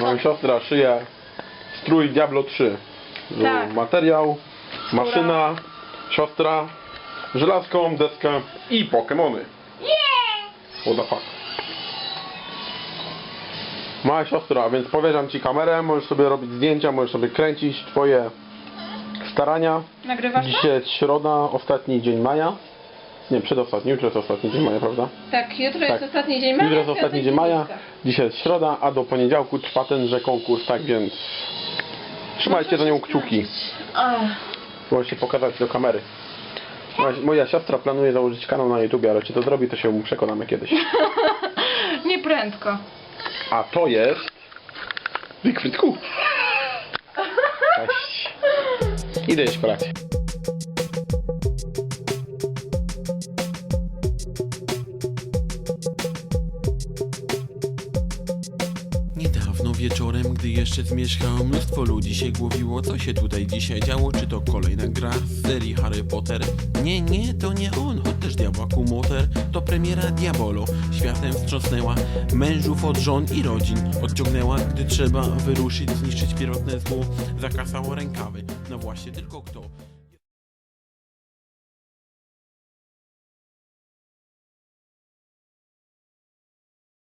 Moja siostra szyje strój Diablo 3. Że Tak. Materiał, maszyna, siostra, żelazką, deskę i Pokemony. What the fuck. Mała siostra, więc powierzam Ci kamerę, możesz sobie robić zdjęcia, możesz sobie kręcić Twoje starania. Nagrywasz to? Dzisiaj jest środa, ostatni dzień maja. Nie, przedostatni, jutro jest ostatni dzień maja, prawda? Tak, jutro Tak. jest ostatni dzień maja. Jutro jest ostatni dzień maja, dzisiaj jest środa, a do poniedziałku trwa tenże konkurs, tak więc trzymajcie za nią kciuki. Ach, Możecie pokazać do kamery. Moja, moja siostra planuje założyć kanał na YouTube, ale czy to zrobi, to się przekonamy kiedyś. nie prędko. A to jest... Cool. Cześć. Idę jeść kolację. Niedawno wieczorem, gdy jeszcze zmieszkał, mnóstwo ludzi się głowiło, co się tutaj dzisiaj działo, czy to kolejna gra z serii Harry Potter. Nie, nie, to nie on, choć też diabła kumoter, to premiera Diabolo. Światem wstrząsnęła mężów od żon i rodzin, odciągnęła, gdy trzeba wyruszyć, zniszczyć pierwotne zło, zakasało rękawy. No właśnie, tylko kto?